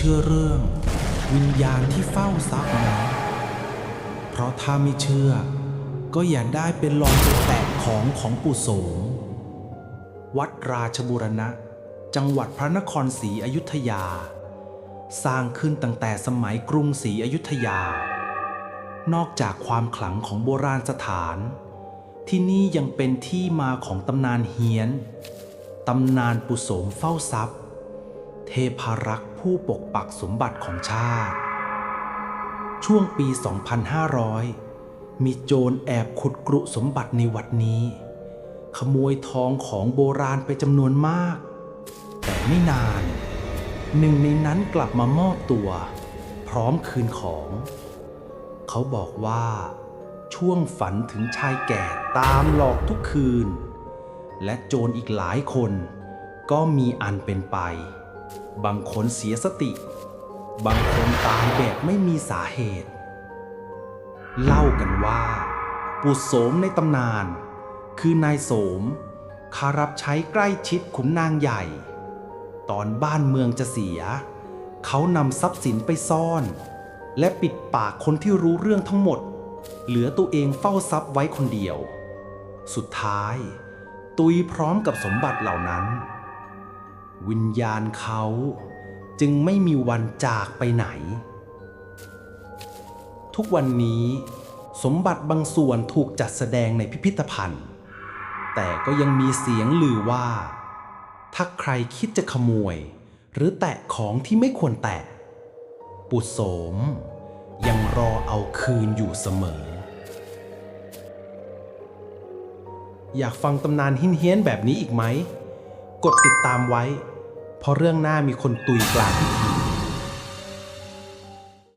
เชื่อเรื่อง วิญญาณที่เฝ้าทรัพย์ไหมเพราะถ้าไม่เชื่อ ก็อย่าได้เป็นลองไปแตะของของปู่โสม วัดราชบุรณะ จังหวัดพระนครศรีอยุธยา สร้างขึ้นตั้งแต่สมัยกรุงศรีอยุธยา นอกจากความขลังของโบราณสถาน ที่นี่ยังเป็นที่มาของตำนานเฮียน ตำนานปุโสมเฝ้าทรัพย์ เทพารักษ ผู้ปกปักสมบัติของชาติ ช่วงปี 2500 มีโจรแอบขุดกรุสมบัติในวัดนี้ ขโมยทองของโบราณไปจำนวนมาก แต่ไม่นาน หนึ่งในนั้นกลับมามอบตัว พร้อมคืนของ เขาบอกว่า ช่วงฝันถึงชายแก่ตามหลอกทุกคืน และโจรอีกหลายคนก็มีอันเป็นไป บางคนเสียสติ บางคนตายแบบไม่มีสาเหตุ เล่ากันว่าปู่โสมในตำนาน คือนายโสมคารับใช้ใกล้ชิดขุนนางใหญ่ ตอนบ้านเมืองจะเสีย เขานำทรัพย์สินไปซ่อน และปิดปากคนที่รู้เรื่องทั้งหมด เหลือตัวเองเฝ้าทรัพย์ไว้คนเดียว สุดท้าย ตุยพร้อมกับสมบัติเหล่านั้น วิญญาณเขาจึงไม่มีวันจากไปไหน ทุกวันนี้สมบัติบางส่วนถูกจัดแสดงในพิพิธภัณฑ์ แต่ก็ยังมีเสียงลือว่า ถ้าใครคิดจะขโมย หรือแตะของที่ไม่ควรแตะ ปุโสม ยังรอเอาคืนอยู่เสมอ อยากฟังตำนานหินเฮี้ยนแบบนี้อีกไหม กดติดตามไว้ เพราะเรื่องหน้ามีคนตุยกลางพิธี